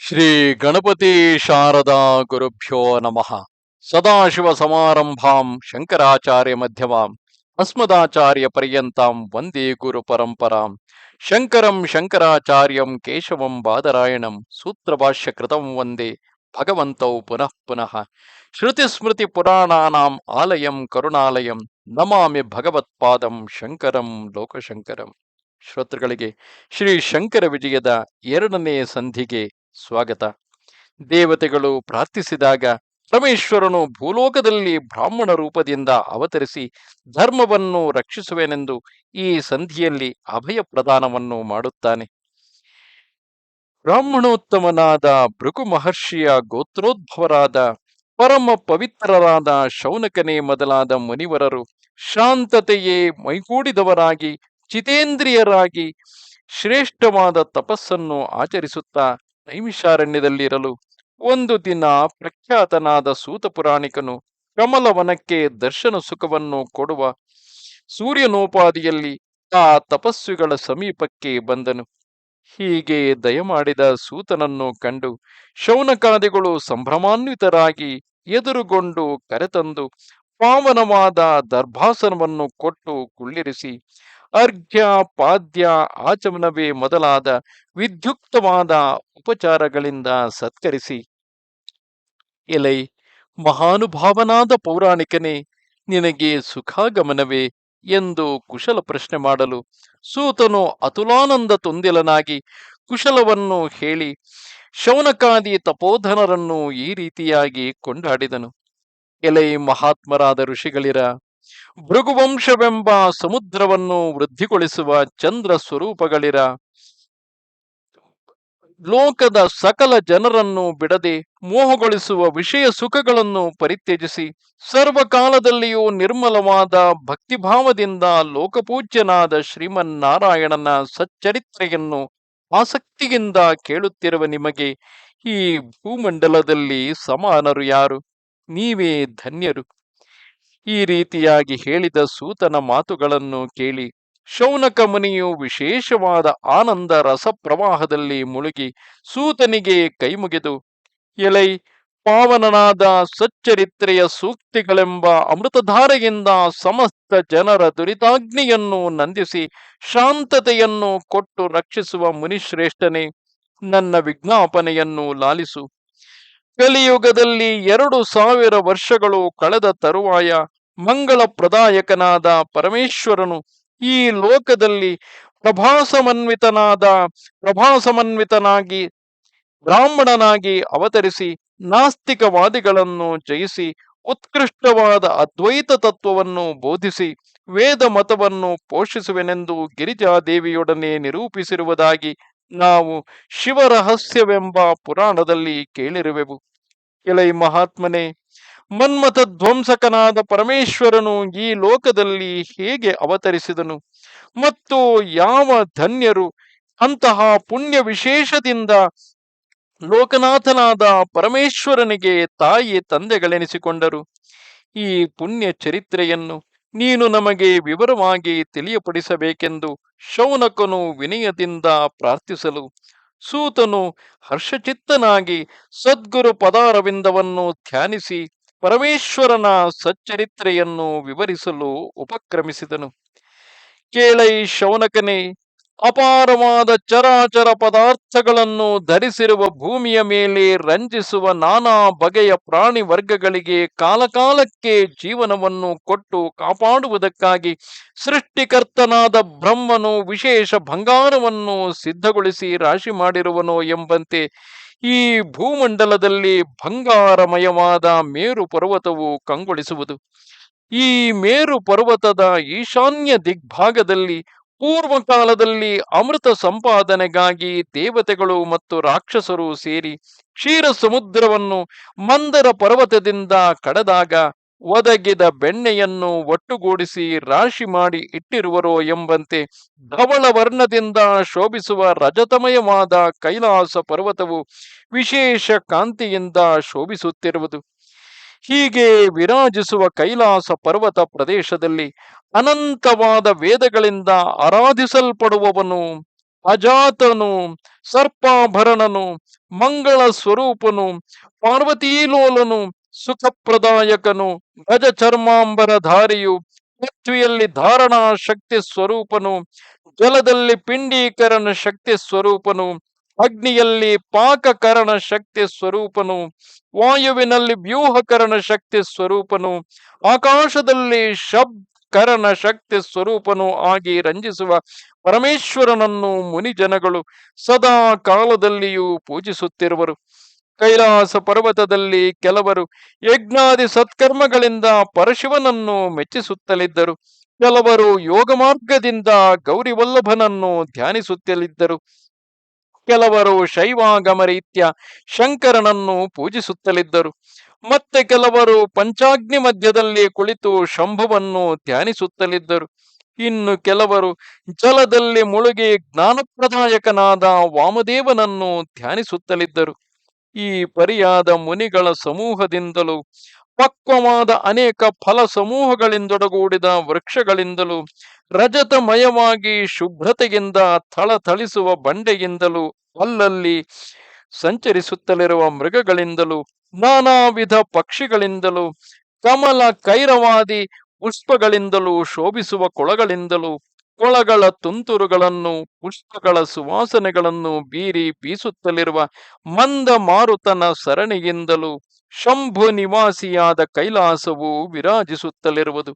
ಶ್ರೀ ಗಣಪತಿ ಶಾರದಾ ಗುರುಭ್ಯೋ ನಮಃ. ಸದಾಶಿವ ಸಮಾರಂಭಾಂ ಶಂಕರಾಚಾರ್ಯ ಮಧ್ಯಮಾಂ ಅಸ್ಮದಾಚಾರ್ಯ ಪರ್ಯಂತಾಂ ವಂದೇ ಗುರು ಪರಂಪರಾಂ ಶಂಕರಂ ಶಂಕರಾಚಾರ್ಯಂ ಕೇಶವಂ ಬಾದರಾಯಣಂ ಸೂತ್ರಭಾಷ್ಯ ಕೃತಂ ವಂದೇ ಭಗವಂತೌ ಪುನಃ ಪುನಃ. ಶ್ರುತಿಸ್ಮೃತಿ ಪುರಾಣಾನಾಂ ಆಲಯಂ ಕರುಣಾಲಯಂ ನಮಾಮಿ ಭಗವತ್ಪಾದಂ ಶಂಕರಂ ಲೋಕಶಂಕರಂ. ಶ್ರೋತೃಗಳಿಗೆ ಶ್ರೀ ಶಂಕರ ವಿಜಯದ ಎರಡನೇ ಸಂಧಿಗೆ ಸ್ವಾಗತ. ದೇವತೆಗಳು ಪ್ರಾರ್ಥಿಸಿದಾಗ ಪರಮೇಶ್ವರನು ಭೂಲೋಕದಲ್ಲಿ ಬ್ರಾಹ್ಮಣ ರೂಪದಿಂದ ಅವತರಿಸಿ ಧರ್ಮವನ್ನು ರಕ್ಷಿಸುವೆನೆಂದು ಈ ಸಂಧಿಯಲ್ಲಿ ಅಭಯ ಪ್ರದಾನವನ್ನು ಮಾಡುತ್ತಾನೆ. ಬ್ರಾಹ್ಮಣೋತ್ತಮನಾದ ಭೃಗು ಮಹರ್ಷಿಯ ಗೋತ್ರೋದ್ಭವರಾದ ಪರಮ ಪವಿತ್ರರಾದ ಶೌನಕನೇ ಮೊದಲಾದ ಮುನಿವರರು ಶಾಂತತೆಯೇ ಮೈಗೂಡಿದವರಾಗಿ, ಚಿತೇಂದ್ರಿಯರಾಗಿ ಶ್ರೇಷ್ಠವಾದ ತಪಸ್ಸನ್ನು ಆಚರಿಸುತ್ತಾ ನೈಮಿಷಾರಣ್ಯದಲ್ಲಿರಲು ಒಂದು ದಿನ ಪ್ರಖ್ಯಾತನಾದ ಸೂತ ಪುರಾಣಿಕನು ಕಮಲವನಕ್ಕೆ ದರ್ಶನ ಸುಖವನ್ನು ಕೊಡುವ ಸೂರ್ಯನೋಪಾದಿಯಲ್ಲಿ ಆ ತಪಸ್ವಿಗಳ ಸಮೀಪಕ್ಕೆ ಬಂದನು. ಹೀಗೆ ದಯಮಾಡಿದ ಸೂತನನ್ನು ಕಂಡು ಶೌನಕಾದಿಗಳು ಸಂಭ್ರಮಾನ್ವಿತರಾಗಿ ಎದುರುಗೊಂಡು ಕರೆತಂದು ಪಾವನವಾದ ದರ್ಭಾಸನವನ್ನು ಕೊಟ್ಟು ಕುಳ್ಳಿರಿಸಿ ಅರ್ಘ್ಯ, ಪಾದ್ಯ, ಆಚಮನವೇ ಮೊದಲಾದ ವಿದ್ಯುಕ್ತವಾದ ಉಪಚಾರಗಳಿಂದ ಸತ್ಕರಿಸಿ. ಎಲೈ, ಮಹಾನುಭಾವನಾದ ಪೌರಾಣಿಕನೇ, ನಿನಗೆ ಸುಖಾಗಮನವೇ ಎಂದು ಕುಶಲ ಪ್ರಶ್ನೆ ಮಾಡಲು ಸೂತನು ಅತುಲಾನಂದ ತುಂದಿಲನಾಗಿ ಕುಶಲವನ್ನು ಹೇಳಿ ಶೌನಕಾದಿ ತಪೋಧನರನ್ನು ಈ ರೀತಿಯಾಗಿ ಕೊಂಡಾಡಿದನು. ಎಲೈ, ಮಹಾತ್ಮರಾದ ಋಷಿಗಳಿರ ಭೃಗುವಂಶವೆಂಬ ಸಮುದ್ರವನ್ನು ವೃದ್ಧಿಗೊಳಿಸುವ ಚಂದ್ರ ಸ್ವರೂಪಗಳಿರ. ಲೋಕದ ಸಕಲ ಜನರನ್ನು ಬಿಡದೆ ಮೋಹಗೊಳಿಸುವ ವಿಷಯ ಸುಖಗಳನ್ನು ಪರಿತ್ಯಜಿಸಿ ಸರ್ವಕಾಲದಲ್ಲಿಯೂ ನಿರ್ಮಲವಾದ ಭಕ್ತಿಭಾವದಿಂದ ಲೋಕಪೂಜ್ಯನಾದ ಶ್ರೀಮನ್ನಾರಾಯಣನ ಸಚ್ಚರಿತ್ರೆಯನ್ನು ಆಸಕ್ತಿಯಿಂದ ಕೇಳುತ್ತಿರುವ ನಿಮಗೆ ಈ ಭೂಮಂಡಲದಲ್ಲಿ ಸಮಾನರು ಯಾರು? ನೀವೇ ಧನ್ಯರು. ಈ ರೀತಿಯಾಗಿ ಹೇಳಿದ ಸೂತನ ಮಾತುಗಳನ್ನು ಕೇಳಿ ಶೌನಕ ಮುನಿಯು ವಿಶೇಷವಾದ ಆನಂದ ರಸಪ್ರವಾಹದಲ್ಲಿ ಮುಳುಗಿ ಸೂತನಿಗೆ ಕೈಮುಗಿದು ಎಲೈ, ಪಾವನನಾದ ಸಚ್ಚರಿತ್ರೆಯ ಸೂಕ್ತಿಗಳೆಂಬ ಅಮೃತಧಾರೆಯಿಂದ ಸಮಸ್ತ ಜನರ ದುರಿತಾಗ್ನಿಯನ್ನು ನಂದಿಸಿ ಶಾಂತತೆಯನ್ನು ಕೊಟ್ಟು ರಕ್ಷಿಸುವ ಮುನಿಶ್ರೇಷ್ಠನೇ, ನನ್ನ ವಿಜ್ಞಾಪನೆಯನ್ನು ಲಾಲಿಸು. ಕಲಿಯುಗದಲ್ಲಿ ಎರಡು ಸಾವಿರ ವರ್ಷಗಳು ಕಳೆದ ತರುವಾಯ ಮಂಗಳ ಪ್ರದಾಯಕನಾದ ಪರಮೇಶ್ವರನು ಈ ಲೋಕದಲ್ಲಿ ಪ್ರಭಾಸಮನ್ವಿತನಾದ, ಪ್ರಭಾಸಮನ್ವಿತನಾಗಿ ಬ್ರಾಹ್ಮಣನಾಗಿ ಅವತರಿಸಿ ನಾಸ್ತಿಕವಾದಿಗಳನ್ನು ಜಯಿಸಿ ಉತ್ಕೃಷ್ಟವಾದ ಅದ್ವೈತ ತತ್ವವನ್ನು ಬೋಧಿಸಿ ವೇದ ಮತವನ್ನು ಪೋಷಿಸುವೆನೆಂದು ಗಿರಿಜಾದೇವಿಯೊಡನೆ ನಿರೂಪಿಸಿರುವುದಾಗಿ ನಾವು ಶಿವರಹಸ್ಯವೆಂಬ ಪುರಾಣದಲ್ಲಿ ಕೇಳಿರುವೆವು. ಕೆಲೈ ಮಹಾತ್ಮನೇ ಮನ್ಮಥ ಧ್ವಂಸಕನಾದ ಪರಮೇಶ್ವರನು ಈ ಲೋಕದಲ್ಲಿ ಹೇಗೆ ಅವತರಿಸಿದನು? ಮತ್ತು ಯಾವ ಧನ್ಯರು? ಅಂತಹ ಪುಣ್ಯ ವಿಶೇಷದಿಂದ ಲೋಕನಾಥನಾದ ಪರಮೇಶ್ವರನಿಗೆ ತಾಯಿ ತಂದೆಗಳೆನಿಸಿಕೊಂಡರು. ಈ ಪುಣ್ಯ ಚರಿತ್ರೆಯನ್ನು ನೀನು ನಮಗೆ ವಿವರವಾಗಿ ತಿಳಿಯಪಡಿಸಬೇಕೆಂದು ಶೌನಕನು ವಿನಯದಿಂದ ಪ್ರಾರ್ಥಿಸಲು, ಸೂತನು ಹರ್ಷಚಿತ್ತನಾಗಿ ಸದ್ಗುರು ಪದಾರವಿಂದವನ್ನು ಧ್ಯಾನಿಸಿ ಪರಮೇಶ್ವರನ ಸಚ್ಚರಿತ್ರೆಯನ್ನು ವಿವರಿಸಲು ಉಪಕ್ರಮಿಸಿದನು. ಕೇಳೈ ಶೌನಕನೇ, ಅಪಾರವಾದ ಚರಾಚರ ಪದಾರ್ಥಗಳನ್ನು ಧರಿಸಿರುವ ಭೂಮಿಯ ಮೇಲೆ ರಂಜಿಸುವ ನಾನಾ ಬಗೆಯ ಪ್ರಾಣಿ ವರ್ಗಗಳಿಗೆ ಕಾಲಕಾಲಕ್ಕೆ ಜೀವನವನ್ನು ಕೊಟ್ಟು ಕಾಪಾಡುವುದಕ್ಕಾಗಿ ಸೃಷ್ಟಿಕರ್ತನಾದ ಬ್ರಹ್ಮನು ವಿಶೇಷ ಬಂಗಾರವನ್ನು ಸಿದ್ಧಗೊಳಿಸಿ ರಾಶಿ ಮಾಡಿರುವನೋ ಎಂಬಂತೆ ಈ ಭೂಮಂಡಲದಲ್ಲಿ ಬಂಗಾರಮಯವಾದ ಮೇರು ಪರ್ವತವು ಕಂಗೊಳಿಸುವುದು. ಈ ಮೇರು ಪರ್ವತದ ಈಶಾನ್ಯ ದಿಗ್ಭಾಗದಲ್ಲಿ ಪೂರ್ವಕಾಲದಲ್ಲಿ ಅಮೃತ ಸಂಪಾದನೆಗಾಗಿ ದೇವತೆಗಳು ಮತ್ತು ರಾಕ್ಷಸರು ಸೇರಿ ಕ್ಷೀರ ಸಮುದ್ರವನ್ನು ಮಂದರ ಪರ್ವತದಿಂದ ಕಡದಾಗ ಒದಗಿದ ಬೆಣ್ಣೆಯನ್ನು ಒಟ್ಟುಗೂಡಿಸಿ ರಾಶಿ ಮಾಡಿ ಇಟ್ಟಿರುವರೋ ಎಂಬಂತೆ ಧವಳ ವರ್ಣದಿಂದ ಶೋಭಿಸುವ ರಜತಮಯವಾದ ಕೈಲಾಸ ಪರ್ವತವು ವಿಶೇಷ ಕಾಂತಿಯಿಂದ ಶೋಭಿಸುತ್ತಿರುವುದು. ಹೀಗೆ ವಿರಾಜಿಸುವ ಕೈಲಾಸ ಪರ್ವತ ಪ್ರದೇಶದಲ್ಲಿ ಅನಂತವಾದ ವೇದಗಳಿಂದ ಆರಾಧಿಸಲ್ಪಡುವವನು ಅಜಾತನು, ಸರ್ಪಾಭರಣನು, ಮಂಗಳ ಸ್ವರೂಪನು, ಪಾರ್ವತೀಲೋಲನು ಸುಖಪ್ರದಾಯಕನು ಗಜ ಚರ್ಮಾಂಬರಧಾರಿಯು ಪೃಥ್ವಿಯಲ್ಲಿ ಧಾರಣಾ ಶಕ್ತಿ ಸ್ವರೂಪನು, ಜಲದಲ್ಲಿ ಪಿಂಡೀಕರಣ ಶಕ್ತಿ ಸ್ವರೂಪನು, ಅಗ್ನಿಯಲ್ಲಿ ಪಾಕಕರಣ ಶಕ್ತಿ ಸ್ವರೂಪನು, ವಾಯುವಿನಲ್ಲಿ ವ್ಯೂಹಕರಣ ಶಕ್ತಿ ಸ್ವರೂಪನು, ಆಕಾಶದಲ್ಲಿ ಶಬ್ಕರಣ ಶಕ್ತಿ ಸ್ವರೂಪನು ಆಗಿ ರಂಜಿಸುವ ಪರಮೇಶ್ವರನನ್ನು ಮುನಿಜನಗಳು ಸದಾ ಕಾಲದಲ್ಲಿಯೂ ಪೂಜಿಸುತ್ತಿರುವರು. ಕೈಲಾಸ ಪರ್ವತದಲ್ಲಿ ಕೆಲವರು ಯಜ್ಞಾದಿ ಸತ್ಕರ್ಮಗಳಿಂದ ಪರಶಿವನನ್ನು ಮೆಚ್ಚಿಸುತ್ತಲಿದ್ದರು. ಕೆಲವರು ಯೋಗ ಮಾರ್ಗದಿಂದ ಗೌರಿವಲ್ಲಭನನ್ನು ಧ್ಯಾನಿಸುತ್ತಲಿದ್ದರು. ಕೆಲವರು ಶೈವಾಗಮ ರೀತ್ಯ ಶಂಕರನನ್ನು ಪೂಜಿಸುತ್ತಲಿದ್ದರು. ಮತ್ತೆ ಕೆಲವರು ಪಂಚಾಗ್ನಿ ಮಧ್ಯದಲ್ಲಿ ಕುಳಿತು ಶಂಭುವನ್ನು ಧ್ಯಾನಿಸುತ್ತಲಿದ್ದರು. ಇನ್ನು ಕೆಲವರು ಜಲದಲ್ಲಿ ಮುಳುಗಿ ಜ್ಞಾನಪ್ರದಾಯಕನಾದ ವಾಮದೇವನನ್ನು ಧ್ಯಾನಿಸುತ್ತಲಿದ್ದರು. ಈ ಪರಿಯಾದ ಮುನಿಗಳ ಸಮೂಹದಿಂದಲೂ, ಪಕ್ವವಾದ ಅನೇಕ ಫಲ ಸಮೂಹಗಳಿಂದೊಡಗೂಡಿದ ವೃಕ್ಷಗಳಿಂದಲೂ, ರಜತಮಯವಾಗಿ ಶುಭ್ರತೆಯಿಂದ ಥಳಥಳಿಸುವ ಬಂಡೆಯಿಂದಲೂ, ಅಲ್ಲಲ್ಲಿ ಸಂಚರಿಸುತ್ತಲಿರುವ ಮೃಗಗಳಿಂದಲೂ ನಾನಾ ವಿಧ ಪಕ್ಷಿಗಳಿಂದಲೂ ಕಮಲ ಕೈರವಾದಿ ಪುಷ್ಪಗಳಿಂದಲೂ ಶೋಭಿಸುವ ಕೊಳಗಳಿಂದಲೂ ಕೊಳಗಳ ತುಂತುರುಗಳನ್ನು, ಪುಷ್ಪಗಳ ಸುವಾಸನೆಗಳನ್ನು ಬೀರಿ ಬೀಸುತ್ತಲಿರುವ ಮಂದ ಮಾರುತನ ಸರಣಿಯಿಂದಲೂ ಶಂಭು ನಿವಾಸಿಯಾದ ಕೈಲಾಸವು ವಿರಾಜಿಸುತ್ತಲಿರುವುದು.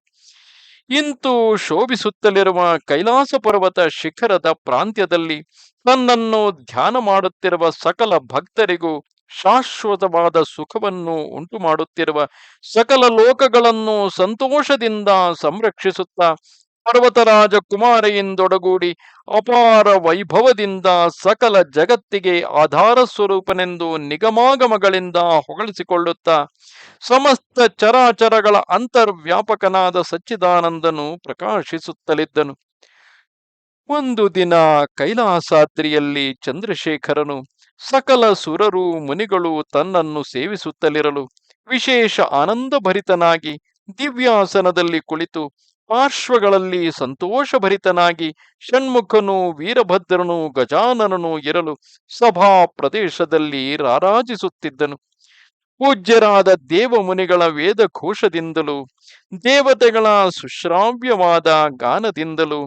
ಇಂತು ಶೋಭಿಸುತ್ತಲಿರುವ ಕೈಲಾಸ ಪರ್ವತ ಶಿಖರದ ಪ್ರಾಂತ್ಯದಲ್ಲಿ ತನ್ನನ್ನು ಧ್ಯಾನ ಮಾಡುತ್ತಿರುವ ಸಕಲ ಭಕ್ತರಿಗೂ ಶಾಶ್ವತವಾದ ಸುಖವನ್ನು ಉಂಟು ಮಾಡುತ್ತಿರುವ ಸಕಲ ಲೋಕಗಳನ್ನು ಸಂತೋಷದಿಂದ ಸಂರಕ್ಷಿಸುತ್ತಾ ಪರ್ವತರಾಜ ಕುಮಾರೆಯಿಂದೊಡಗೂಡಿ ಅಪಾರ ವೈಭವದಿಂದ ಸಕಲ ಜಗತ್ತಿಗೆ ಆಧಾರ ಸ್ವರೂಪನೆಂದು ನಿಗಮಾಗಮಗಳಿಂದ ಹೊಗಳಿಸಿಕೊಳ್ಳುತ್ತಾ ಸಮಸ್ತ ಚರಾಚರಗಳ ಅಂತರ್ವ್ಯಾಪಕನಾದ ಸಚ್ಚಿದಾನಂದನು ಪ್ರಕಾಶಿಸುತ್ತಲಿದ್ದನು. ಒಂದು ದಿನ ಕೈಲಾಸಾದ್ರಿಯಲ್ಲಿ ಚಂದ್ರಶೇಖರನು ಸಕಲ ಸುರರು ಮುನಿಗಳು ತನ್ನನ್ನು ಸೇವಿಸುತ್ತಲಿರಲು ವಿಶೇಷ ಆನಂದಭರಿತನಾಗಿ ದಿವ್ಯಾಸನದಲ್ಲಿ ಕುಳಿತು ಪಾರ್ಶ್ವಗಳಲ್ಲಿ ಸಂತೋಷಭರಿತನಾಗಿ ಷಣ್ಮುಖನು ವೀರಭದ್ರನು ಗಜಾನನನು ಇರಲು ಸಭಾ ಪ್ರದೇಶದಲ್ಲಿ ರಾರಾಜಿಸುತ್ತಿದ್ದನು. ಪೂಜ್ಯರಾದ ದೇವಮುನಿಗಳ ವೇದಘೋಷದಿಂದಲೂ, ದೇವತೆಗಳ ಸುಶ್ರಾವ್ಯವಾದ ಗಾನದಿಂದಲೂ,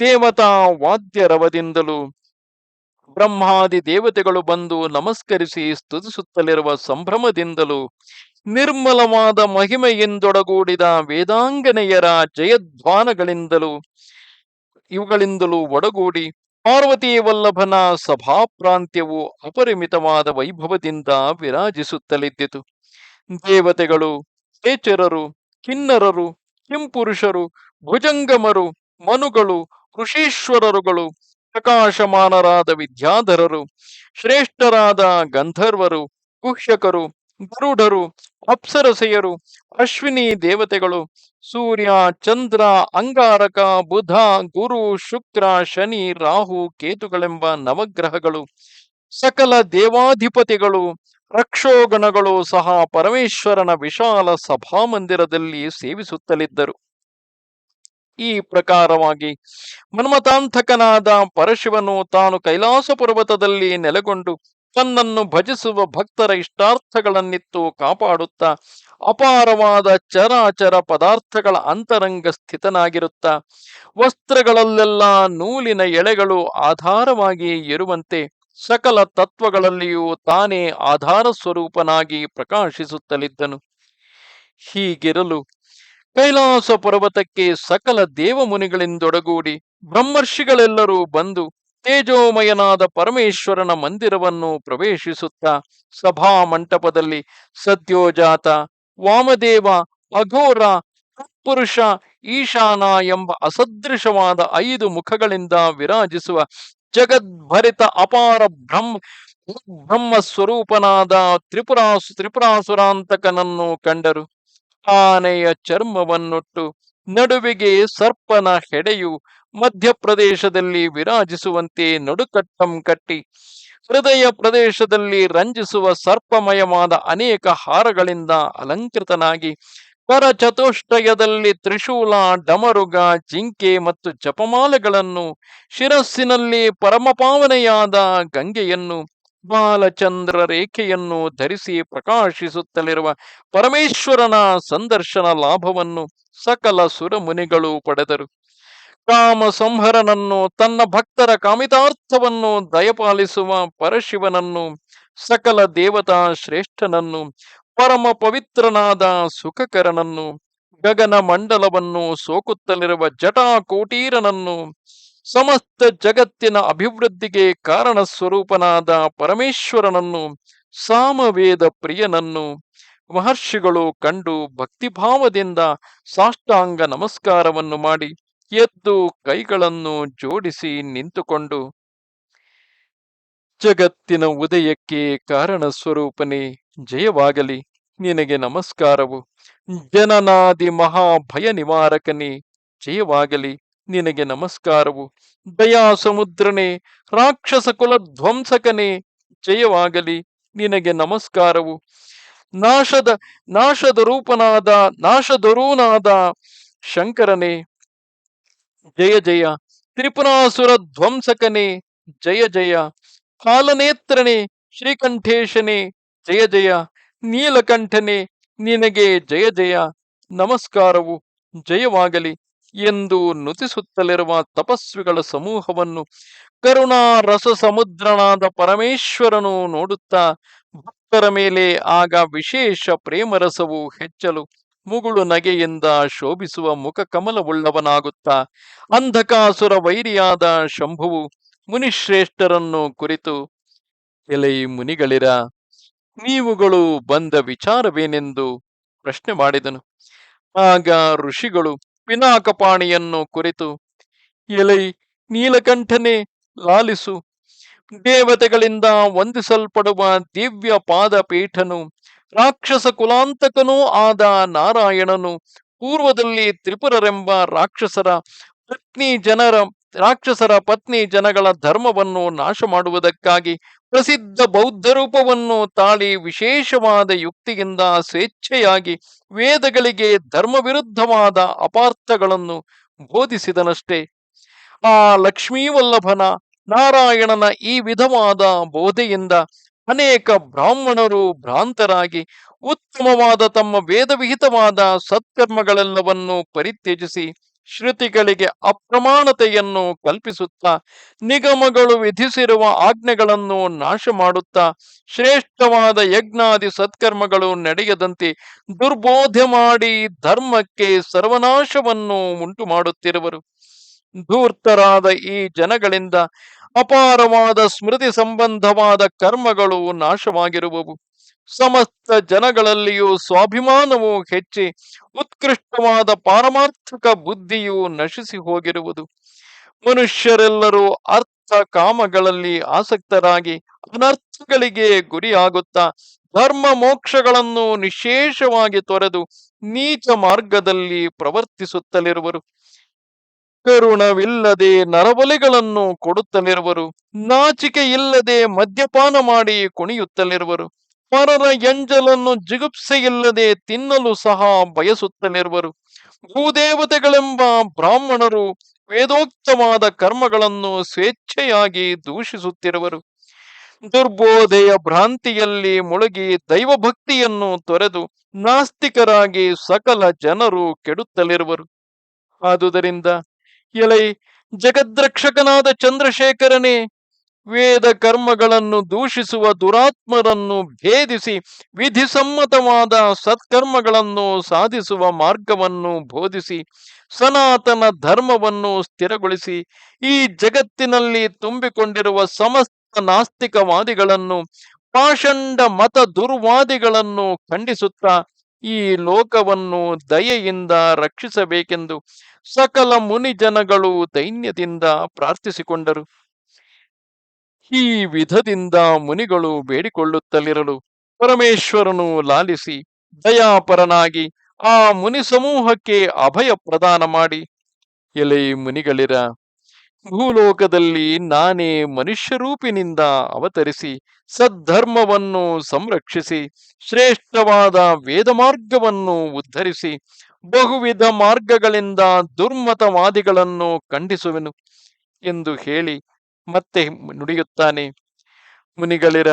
ದೇವತಾ ವಾದ್ಯರವದಿಂದಲೂ ಬ್ರಹ್ಮಾದಿ ದೇವತೆಗಳು ಬಂದು ನಮಸ್ಕರಿಸಿ ಸ್ತುತಿಸುತ್ತಲಿರುವ ಸಂಭ್ರಮದಿಂದಲೂ ನಿರ್ಮಲವಾದ ಮಹಿಮೆಯಿಂದೊಡಗೂಡಿದ ವೇದಾಂಗನೆಯರ ಜಯಧ್ವಾನಗಳಿಂದಲೂ ಇವುಗಳಿಂದಲೂ ಒಡಗೂಡಿ ಪಾರ್ವತಿ ವಲ್ಲಭನ ಸಭಾಪ್ರಾಂತ್ಯವು ಅಪರಿಮಿತವಾದ ವೈಭವದಿಂದ ವಿರಾಜಿಸುತ್ತಲಿದ್ದಿತು. ದೇವತೆಗಳು, ಕೇಚರರು, ಕಿನ್ನರರು, ಕಿಂಪುರುಷರು, ಭುಜಂಗಮರು, ಮನುಗಳು, ಋಷೀಶ್ವರರುಗಳು ಪ್ರಕಾಶಮಾನರಾದ ವಿದ್ಯಾಧರರು, ಶ್ರೇಷ್ಠರಾದ ಗಂಧರ್ವರು, ಕುಕ್ಷಕರು, ಗರುಡರು, ಅಪ್ಸರಸೆಯರು, ಅಶ್ವಿನಿ ದೇವತೆಗಳು, ಸೂರ್ಯ, ಚಂದ್ರ, ಅಂಗಾರಕ, ಬುಧ, ಗುರು, ಶುಕ್ರ, ಶನಿ, ರಾಹು, ಕೇತುಗಳೆಂಬ ನವಗ್ರಹಗಳು, ಸಕಲ ದೇವಾಧಿಪತಿಗಳು, ರಕ್ಷೋಗಣಗಳು ಸಹ ಪರಮೇಶ್ವರನ ವಿಶಾಲ ಸಭಾಮಂದಿರದಲ್ಲಿ ಸೇವಿಸುತ್ತಲಿದ್ದರು. ಈ ಪ್ರಕಾರವಾಗಿ ಮನ್ಮತಾಂತಕನಾದ ಪರಶಿವನು ತಾನು ಕೈಲಾಸ ಪರ್ವತದಲ್ಲಿ ನೆಲೆಗೊಂಡು ತನ್ನನ್ನು ಭಜಿಸುವ ಭಕ್ತರ ಇಷ್ಟಾರ್ಥಗಳನ್ನಿತ್ತು ಕಾಪಾಡುತ್ತಾ ಅಪಾರವಾದ ಚರಾಚರ ಪದಾರ್ಥಗಳ ಅಂತರಂಗ ಸ್ಥಿತನಾಗಿರುತ್ತ. ವಸ್ತ್ರಗಳಲ್ಲೆಲ್ಲ ನೂಲಿನ ಎಳೆಗಳು ಆಧಾರವಾಗಿ ಇರುವಂತೆ ಸಕಲ ತತ್ವಗಳಲ್ಲಿಯೂ ತಾನೇ ಆಧಾರ ಸ್ವರೂಪನಾಗಿ ಪ್ರಕಾಶಿಸುತ್ತಲಿದ್ದನು. ಹೀಗಿರಲು ಕೈಲಾಸ ಪರ್ವತಕ್ಕೆ ಸಕಲ ದೇವಮುನಿಗಳಿಂದೊಡಗೂಡಿ ಬ್ರಹ್ಮರ್ಷಿಗಳೆಲ್ಲರೂ ಬಂದು ತೇಜೋಮಯನಾದ ಪರಮೇಶ್ವರನ ಮಂದಿರವನ್ನು ಪ್ರವೇಶಿಸುತ್ತಾ ಸಭಾ ಮಂಟಪದಲ್ಲಿ ಸದ್ಯೋಜಾತ ವಾಮದೇವ, ಅಘೋರ ಪುರುಷ ಈಶಾನ ಎಂಬ ಅಸದೃಶವಾದ ಐದು ಮುಖಗಳಿಂದ ವಿರಾಜಿಸುವ ಜಗದ್ಭರಿತ ಅಪಾರ ಬ್ರಹ್ಮ ಬ್ರಹ್ಮ ಸ್ವರೂಪನಾದ ತ್ರಿಪುರಾಸು, ತ್ರಿಪುರಾಸುರಾಂತಕನನ್ನು ಕಂಡರು. ಆನೆಯ ಚರ್ಮವನ್ನುಟ್ಟು ನಡುವಿಗೆ ಸರ್ಪನ ಹೆಡೆಯು ಮಧ್ಯಪ್ರದೇಶದಲ್ಲಿ ವಿರಾಜಿಸುವಂತೆ ನಡುಕಟ್ಟಂ ಕಟ್ಟಿ. ಹೃದಯ ಪ್ರದೇಶದಲ್ಲಿ ರಂಜಿಸುವ ಸರ್ಪಮಯವಾದ ಅನೇಕ ಹಾರಗಳಿಂದ ಅಲಂಕೃತನಾಗಿ ಕರ ಚತುಷ್ಟಯದಲ್ಲಿ ತ್ರಿಶೂಲ, ಡಮರುಗ, ಜಿಂಕೆ ಮತ್ತು ಜಪಮಾಲೆಗಳನ್ನು ಶಿರಸ್ಸಿನಲ್ಲಿ ಪರಮಪಾವನೆಯಾದ ಗಂಗೆಯನ್ನು ಬಾಲಚಂದ್ರ ರೇಖೆಯನ್ನು ಧರಿಸಿ ಪ್ರಕಾಶಿಸುತ್ತಲಿರುವ ಪರಮೇಶ್ವರನ ಸಂದರ್ಶನ ಲಾಭವನ್ನು ಸಕಲ ಸುರಮುನಿಗಳು ಪಡೆದರು. ಕಾಮ ಸಂಹರನನ್ನು ತನ್ನ ಭಕ್ತರ ಕಾಮಿತಾರ್ಥವನ್ನು ದಯಪಾಲಿಸುವ ಪರಶಿವನನ್ನು, ಸಕಲ ದೇವತಾ ಶ್ರೇಷ್ಠನನ್ನು, ಪರಮ ಪವಿತ್ರನಾದ ಸುಖಕರನನ್ನು ಗಗನ ಮಂಡಲವನ್ನು ಸೋಕುತ್ತಲಿರುವ ಜಟಾಕೋಟೀರನನ್ನು ಸಮಸ್ತ ಜಗತ್ತಿನ ಅಭಿವೃದ್ಧಿಗೆ ಕಾರಣ ಸ್ವರೂಪನಾದ ಪರಮೇಶ್ವರನನ್ನು, ಸಾಮವೇದ ಪ್ರಿಯನನ್ನು ಮಹರ್ಷಿಗಳು ಕಂಡು ಭಕ್ತಿಭಾವದಿಂದ ಸಾಷ್ಟಾಂಗ ನಮಸ್ಕಾರವನ್ನು ಮಾಡಿ ಎದ್ದು ಕೈಗಳನ್ನು ಜೋಡಿಸಿ ನಿಂತುಕೊಂಡು, ಜಗತ್ತಿನ ಉದಯಕ್ಕೆ ಕಾರಣ ಸ್ವರೂಪನೇ, ಜಯವಾಗಲಿ. ನಿನಗೆ ನಮಸ್ಕಾರವು. ಜನನಾದಿ ಮಹಾಭಯ ನಿವಾರಕನೇ ಜಯವಾಗಲಿ. ನಿನಗೆ ನಮಸ್ಕಾರವು. ದಯಾ ಸಮುದ್ರನೇ, ರಾಕ್ಷಸ ಕುಲ ಧ್ವಂಸಕನೇ ಜಯವಾಗಲಿ, ನಿನಗೆ ನಮಸ್ಕಾರವು. ನಾಶದ ನಾಶದ ರೂಪನಾದ ನಾಶದರೂನಾದ ಶಂಕರನೇ, ಜಯ ಜಯ. ತ್ರಿಪುರಾಸುರ ಧ್ವಂಸಕನೇ, ಜಯ ಜಯ. ಕಾಲನೇತ್ರನೇ, ಶ್ರೀಕಂಠೇಶನೇ, ಜಯ ಜಯ. ನೀಲಕಂಠನೇ, ನಿನಗೆ ಜಯ ಜಯ. ನಮಸ್ಕಾರವು. ಜಯವಾಗಲಿ. ಎಂದು ನುತಿಸುತ್ತಲಿರುವ ತಪಸ್ವಿಗಳ ಸಮೂಹವನ್ನು ಕರುಣಾ ರಸ ಸಮುದ್ರನಾದ ಪರಮೇಶ್ವರನು ನೋಡುತ್ತಾ ಭಕ್ತರ ಮೇಲೆ ಆಗ ವಿಶೇಷ ಪ್ರೇಮರಸವು ಹೆಚ್ಚಲು ಮುಗುಳು ನಗೆಯಿಂದ ಶೋಭಿಸುವ ಮುಖ ಕಮಲವುಳ್ಳವನಾಗುತ್ತಾ ಅಂಧಕಾಸುರ ವೈರಿಯಾದ ಶಂಭುವು ಮುನಿಶ್ರೇಷ್ಠರನ್ನು ಕುರಿತು, ಎಲೈ ಮುನಿಗಳಿರ, ನೀವುಗಳು ಬಂದ ವಿಚಾರವೇನೆಂದು ಪ್ರಶ್ನೆ ಮಾಡಿದನು. ಆಗ ಋಷಿಗಳು ಪಿನಾಕಪಾಣಿಯನ್ನು ಕುರಿತು, ಎಲೈ, ನೀಲಕಂಠನೆ, ಲಾಲಿಸು. ದೇವತೆಗಳಿಂದ ವಂದಿಸಲ್ಪಡುವ ದಿವ್ಯ ಪಾದಪೀಠನು, ರಾಕ್ಷಸ ಕುಲಾಂತಕನೂ ಆದ ನಾರಾಯಣನು, ಪೂರ್ವದಲ್ಲಿ ತ್ರಿಪುರರೆಂಬ ರಾಕ್ಷಸರ ಪತ್ನಿ ಜನರ, ರಾಕ್ಷಸರ ಪತ್ನಿ ಜನಗಳ ಧರ್ಮವನ್ನು ನಾಶ ಮಾಡುವುದಕ್ಕಾಗಿ ಪ್ರಸಿದ್ಧ ಬೌದ್ಧ ರೂಪವನ್ನು ತಾಳಿ ವಿಶೇಷವಾದ ಯುಕ್ತಿಯಿಂದ ಸ್ವೇಚ್ಛೆಯಾಗಿ ವೇದಗಳಿಗೆ ಧರ್ಮ ವಿರುದ್ಧವಾದ ಅಪಾರ್ಥಗಳನ್ನು ಬೋಧಿಸಿದನಷ್ಟೇ. ಆ ಲಕ್ಷ್ಮೀವಲ್ಲಭನ ನಾರಾಯಣನ ಈ ವಿಧವಾದ ಬೋಧೆಯಿಂದ ಅನೇಕ ಬ್ರಾಹ್ಮಣರು ಭ್ರಾಂತರಾಗಿ ಉತ್ತಮವಾದ ತಮ್ಮ ವೇದವಿಹಿತವಾದ ಸತ್ಕರ್ಮಗಳೆಲ್ಲವನ್ನು ಪರಿತ್ಯಜಿಸಿ ಶ್ರುತಿಗಳಿಗೆ ಅಪ್ರಮಾಣತೆಯನ್ನು ಕಲ್ಪಿಸುತ್ತಾ, ನಿಗಮಗಳು ವಿಧಿಸಿರುವ ಆಜ್ಞೆಗಳನ್ನು ನಾಶ ಮಾಡುತ್ತಾ ಶ್ರೇಷ್ಠವಾದ ಯಜ್ಞಾದಿ ಸತ್ಕರ್ಮಗಳು ನಡೆಯದಂತೆ ದುರ್ಬೋಧೆ ಮಾಡಿ ಧರ್ಮಕ್ಕೆ ಸರ್ವನಾಶವನ್ನು ಉಂಟು ಮಾಡುತ್ತಿರುವರು ಧೂರ್ತರಾದ ಈ ಜನಗಳಿಂದ ಅಪಾರವಾದ ಸ್ಮೃತಿ ಸಂಬಂಧವಾದ ಕರ್ಮಗಳು ನಾಶವಾಗಿರುವವು. ಸಮಸ್ತ ಜನಗಳಲ್ಲಿಯೂ ಸ್ವಾಭಿಮಾನವು ಹೆಚ್ಚಿ ಉತ್ಕೃಷ್ಟವಾದ ಪಾರಮಾರ್ಥಕ ಬುದ್ಧಿಯು ನಶಿಸಿ ಹೋಗಿರುವುದು. ಮನುಷ್ಯರೆಲ್ಲರೂ ಅರ್ಥ ಕಾಮಗಳಲ್ಲಿ ಆಸಕ್ತರಾಗಿ ಅನರ್ಥಗಳಿಗೆ ಗುರಿಯಾಗುತ್ತಾ ಧರ್ಮ ಮೋಕ್ಷಗಳನ್ನು ನಿಶೇಷವಾಗಿ ತೊರೆದು ನೀಚ ಮಾರ್ಗದಲ್ಲಿ ಪ್ರವರ್ತಿಸುತ್ತಲಿರುವರು. ಕರುಣವಿಲ್ಲದೆ ನರಬಲಿಗಳನ್ನು ಕೊಡುತ್ತಲಿರುವರು. ನಾಚಿಕೆ ಇಲ್ಲದೆ ಮದ್ಯಪಾನ ಮಾಡಿ ಕುಣಿಯುತ್ತಲಿರುವರು. ಪರರ ಎಂಜಲನ್ನು ಜಿಗುಪ್ಸೆಯಿಲ್ಲದೆ ತಿನ್ನಲು ಸಹ ಬಯಸುತ್ತಲಿರುವರು. ಭೂದೇವತೆಗಳೆಂಬ ಬ್ರಾಹ್ಮಣರು ವೇದೋಕ್ತವಾದ ಕರ್ಮಗಳನ್ನು ಸ್ವೇಚ್ಛೆಯಾಗಿ ದೂಷಿಸುತ್ತಿರುವರು. ದುರ್ಬೋಧೆಯ ಭ್ರಾಂತಿಯಲ್ಲಿ ಮುಳುಗಿ ದೈವಭಕ್ತಿಯನ್ನು ತೊರೆದು ನಾಸ್ತಿಕರಾಗಿ ಸಕಲ ಜನರು ಕೆಡುತ್ತಲಿರುವರು. ಆದುದರಿಂದ ಎಲೈ ಜಗದ್ರಕ್ಷಕನಾದ ಚಂದ್ರಶೇಖರನೇ ವೇದ ಕರ್ಮಗಳನ್ನು ದೂಷಿಸುವ ದುರಾತ್ಮರನ್ನು ಭೇದಿಸಿ ವಿಧಿಸಮ್ಮತವಾದ ಸತ್ಕರ್ಮಗಳನ್ನು ಸಾಧಿಸುವ ಮಾರ್ಗವನ್ನು ಬೋಧಿಸಿ ಸನಾತನ ಧರ್ಮವನ್ನು ಸ್ಥಿರಗೊಳಿಸಿ ಈ ಜಗತ್ತಿನಲ್ಲಿ ತುಂಬಿಕೊಂಡಿರುವ ಸಮಸ್ತ ನಾಸ್ತಿಕವಾದಿಗಳನ್ನು, ಪಾಷಂಡ ಮತ ದುರ್ವಾದಿಗಳನ್ನು ಖಂಡಿಸುತ್ತಾ ಈ ಲೋಕವನ್ನು ದಯೆಯಿಂದ ರಕ್ಷಿಸಬೇಕೆಂದು ಸಕಲ ಮುನಿಜನಗಳು ದೈನ್ಯದಿಂದ ಪ್ರಾರ್ಥಿಸಿಕೊಂಡರು. ಈ ವಿಧದಿಂದ ಮುನಿಗಳು ಬೇಡಿಕೊಳ್ಳುತ್ತಲಿರಲು ಪರಮೇಶ್ವರನು ಲಾಲಿಸಿ, ದಯಾಪರನಾಗಿ ಆ ಮುನಿ ಸಮೂಹಕ್ಕೆ ಅಭಯ ಪ್ರದಾನ ಮಾಡಿ. ಎಲೆ ಮುನಿಗಳಿರ, ಭೂಲೋಕದಲ್ಲಿ ನಾನೇ ಮನುಷ್ಯರೂಪಿನಿಂದ ಅವತರಿಸಿ ಸದ್ಧರ್ಮವನ್ನು ಸಂರಕ್ಷಿಸಿ, ಶ್ರೇಷ್ಠವಾದ ವೇದ ಮಾರ್ಗವನ್ನು ಉದ್ಧರಿಸಿ, ಬಹುವಿಧ ಮಾರ್ಗಗಳಿಂದ ದುರ್ಮತವಾದಿಗಳನ್ನು ಖಂಡಿಸುವೆನು ಎಂದು ಹೇಳಿ ಮತ್ತೆ ನುಡಿಯುತ್ತಾನೆ, ಮುನಿಗಳಿರ,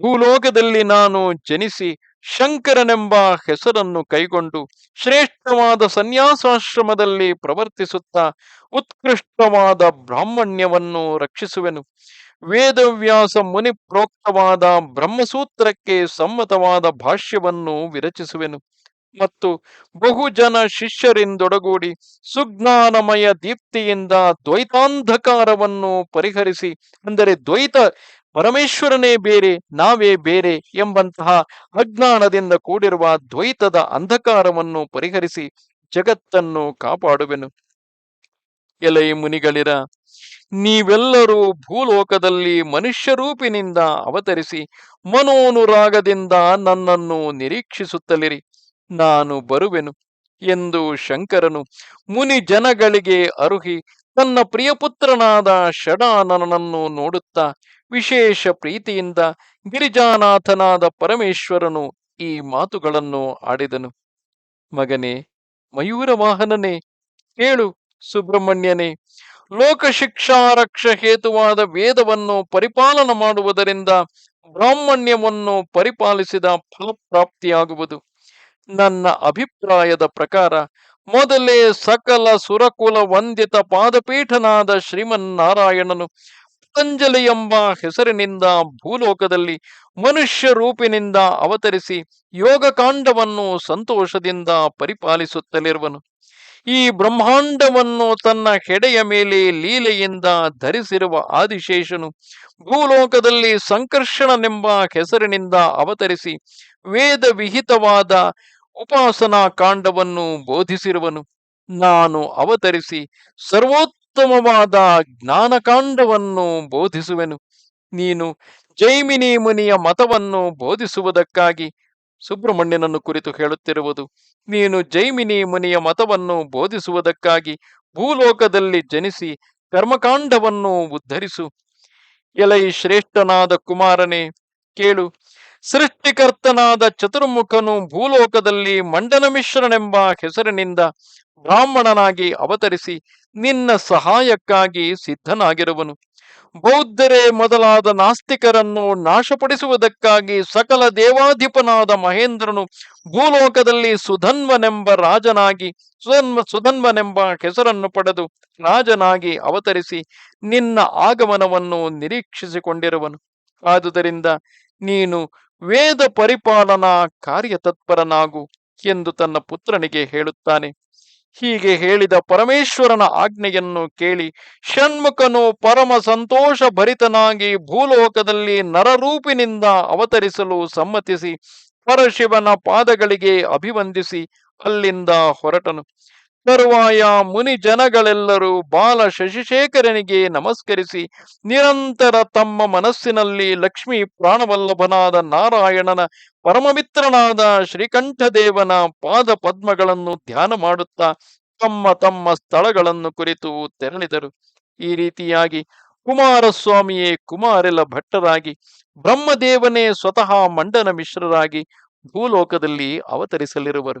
ಭೂಲೋಕದಲ್ಲಿ ನಾನು ಜನಿಸಿ ಶಂಕರನೆಂಬ ಹೆಸರನ್ನು ಕೈಗೊಂಡು ಶ್ರೇಷ್ಠವಾದ ಸನ್ಯಾಸಾಶ್ರಮದಲ್ಲಿ ಪ್ರವರ್ತಿಸುತ್ತಾ ಉತ್ಕೃಷ್ಟವಾದ ಬ್ರಾಹ್ಮಣ್ಯವನ್ನು ರಕ್ಷಿಸುವೆನು. ವೇದವ್ಯಾಸ ಮುನಿ ಪ್ರೋಕ್ತವಾದ ಬ್ರಹ್ಮಸೂತ್ರಕ್ಕೆ ಸಮ್ಮತವಾದ ಭಾಷ್ಯವನ್ನು ವಿರಚಿಸುವೆನು. ಮತ್ತು ಬಹುಜನ ಶಿಷ್ಯರಿಂದೊಡಗೂಡಿ ಸುಜ್ಞಾನಮಯ ದೀಪ್ತಿಯಿಂದ ದ್ವೈತಾಂಧಕಾರವನ್ನು ಪರಿಹರಿಸಿ, ಅಂದರೆ ದ್ವೈತ ಪರಮೇಶ್ವರನೇ ಬೇರೆ, ನಾವೇ ಬೇರೆ ಎಂಬಂತಹ ಅಜ್ಞಾನದಿಂದ ಕೂಡಿರುವ ದ್ವೈತದ ಅಂಧಕಾರವನ್ನು ಪರಿಹರಿಸಿ ಜಗತ್ತನ್ನು ಕಾಪಾಡುವೆನು. ಎಲೈ ಮುನಿಗಳಿರ, ನೀವೆಲ್ಲರೂ ಭೂಲೋಕದಲ್ಲಿ ಮನುಷ್ಯ ರೂಪಿನಿಂದ ಅವತರಿಸಿ ಮನೋನುರಾಗದಿಂದ ನನ್ನನ್ನು ನಿರೀಕ್ಷಿಸುತ್ತಲಿರಿ. ನಾನು ಬರುವೆನು ಎಂದು ಶಂಕರನು ಮುನಿ ಜನಗಳಿಗೆ ಅರುಹಿ, ತನ್ನ ಪ್ರಿಯಪುತ್ರನಾದ ಷಡಾನನನ್ನು ನೋಡುತ್ತಾ ವಿಶೇಷ ಪ್ರೀತಿಯಿಂದ ಗಿರಿಜಾನಾಥನಾದ ಪರಮೇಶ್ವರನು ಈ ಮಾತುಗಳನ್ನು ಆಡಿದನು. ಮಗನೇ, ಮಯೂರ ವಾಹನನೇ, ಕೇಳು ಸುಬ್ರಹ್ಮಣ್ಯನೇ, ಲೋಕಶಿಕ್ಷಾರಕ್ಷ ಹೇತುವಾದ ವೇದವನ್ನು ಪರಿಪಾಲನ ಮಾಡುವುದರಿಂದ ಬ್ರಾಹ್ಮಣ್ಯವನ್ನು ಪರಿಪಾಲಿಸಿದ ಫಲಪ್ರಾಪ್ತಿಯಾಗುವುದು. ನನ್ನ ಅಭಿಪ್ರಾಯದ ಪ್ರಕಾರ ಮೊದಲೇ ಸಕಲ ಸುರಕುಲ ವಂದಿತ ಪಾದಪೀಠನಾದ ಶ್ರೀಮನ್ನಾರಾಯಣನು ಪತಂಜಲಿ ಎಂಬ ಹೆಸರಿನಿಂದ ಭೂಲೋಕದಲ್ಲಿ ಮನುಷ್ಯ ರೂಪಿನಿಂದ ಅವತರಿಸಿ ಯೋಗಕಾಂಡವನ್ನು ಸಂತೋಷದಿಂದ ಪರಿಪಾಲಿಸುತ್ತಲಿರುವನು. ಈ ಬ್ರಹ್ಮಾಂಡವನ್ನು ತನ್ನ ಹೆಡೆಯ ಮೇಲೆ ಲೀಲೆಯಿಂದ ಧರಿಸಿರುವ ಆದಿಶೇಷನು ಭೂಲೋಕದಲ್ಲಿ ಸಂಕರ್ಷಣನೆಂಬ ಹೆಸರಿನಿಂದ ಅವತರಿಸಿ ವೇದ ವಿಹಿತವಾದ ಉಪಾಸನಾ ಕಾಂಡವನ್ನು ಬೋಧಿಸಿರುವನು. ನಾನು ಅವತರಿಸಿ ಸರ್ವೋತ್ತಮವಾದ ಜ್ಞಾನಕಾಂಡವನ್ನು ಬೋಧಿಸುವೆನು. ನೀನು ಜೈಮಿನಿ ಮುನಿಯ ಮತವನ್ನು ಬೋಧಿಸುವುದಕ್ಕಾಗಿ ಸುಬ್ರಹ್ಮಣ್ಯನನ್ನು ಕುರಿತು ಹೇಳುತ್ತಿರುವುದು. ನೀನು ಜೈಮಿನಿ ಮುನಿಯ ಮತವನ್ನು ಬೋಧಿಸುವುದಕ್ಕಾಗಿ ಭೂಲೋಕದಲ್ಲಿ ಜನಿಸಿ ಕರ್ಮಕಾಂಡವನ್ನು ಉದ್ಧರಿಸು. ಎಲೈ ಶ್ರೇಷ್ಠನಾದ ಕುಮಾರನೇ, ಕೇಳು ಸೃಷ್ಟಿಕರ್ತನಾದ ಚತುರ್ಮುಖನು ಭೂಲೋಕದಲ್ಲಿ ಮಂಡನ ಮಿಶ್ರನೆಂಬ ಹೆಸರಿನಿಂದ ಬ್ರಾಹ್ಮಣನಾಗಿ ಅವತರಿಸಿ ನಿನ್ನ ಸಹಾಯಕ್ಕಾಗಿ ಸಿದ್ಧನಾಗಿರುವನು. ಬೌದ್ಧರೇ, ಮೊದಲಾದ ನಾಸ್ತಿಕರನ್ನು ನಾಶಪಡಿಸುವುದಕ್ಕಾಗಿ ಸಕಲ ದೇವಾಧಿಪನಾದ ಮಹೇಂದ್ರನು ಭೂಲೋಕದಲ್ಲಿ ಸುಧನ್ವನೆಂಬ ರಾಜನಾಗಿ, ಸುಧನ್ವ, ಸುಧನ್ವನೆಂಬ ಹೆಸರನ್ನು ಪಡೆದು ರಾಜನಾಗಿ ಅವತರಿಸಿ ನಿನ್ನ ಆಗಮನವನ್ನು ನಿರೀಕ್ಷಿಸಿಕೊಂಡಿರುವನು. ಆದುದರಿಂದ ನೀನು ವೇದ ಪರಿಪಾಲನಾ ಕಾರ್ಯತತ್ಪರನಾಗು ಎಂದು ತನ್ನ ಪುತ್ರನಿಗೆ ಹೇಳುತ್ತಾನೆ. ಹೀಗೆ ಹೇಳಿದ ಪರಮೇಶ್ವರನ ಆಜ್ಞೆಯನ್ನು ಕೇಳಿ ಷಣ್ಮುಖನು ಪರಮ ಸಂತೋಷ ಭರಿತನಾಗಿ ಭೂಲೋಕದಲ್ಲಿ ನರರೂಪಿನಿಂದ ಅವತರಿಸಲು ಸಮ್ಮತಿಸಿ ಪರಶಿವನ ಪಾದಗಳಿಗೆ ಅಭಿವಂದಿಸಿ ಅಲ್ಲಿಂದ ಹೊರಟನು. ತರುವಾಯ ಮುನಿ ಜನಗಳೆಲ್ಲರೂ ಬಾಲ ಶಶಿಶೇಖರನಿಗೆ ನಮಸ್ಕರಿಸಿ, ನಿರಂತರ ತಮ್ಮ ಮನಸ್ಸಿನಲ್ಲಿ ಲಕ್ಷ್ಮಿ ಪ್ರಾಣವಲ್ಲಭನಾದ ನಾರಾಯಣನ ಪರಮಮಿತ್ರನಾದ ಶ್ರೀಕಂಠದೇವನ ಪಾದ ಪದ್ಮಗಳನ್ನು ಧ್ಯಾನ ಮಾಡುತ್ತಾ ತಮ್ಮ ತಮ್ಮ ಸ್ಥಳಗಳನ್ನು ಕುರಿತು ತೆರಳಿದರು. ಈ ರೀತಿಯಾಗಿ ಕುಮಾರಸ್ವಾಮಿಯೇ ಕುಮಾರೆಲ ಭಟ್ಟರಾಗಿ, ಬ್ರಹ್ಮದೇವನೇ ಸ್ವತಃ ಮಂಡನ ಮಿಶ್ರರಾಗಿ ಭೂಲೋಕದಲ್ಲಿ ಅವತರಿಸಲಿರುವರು.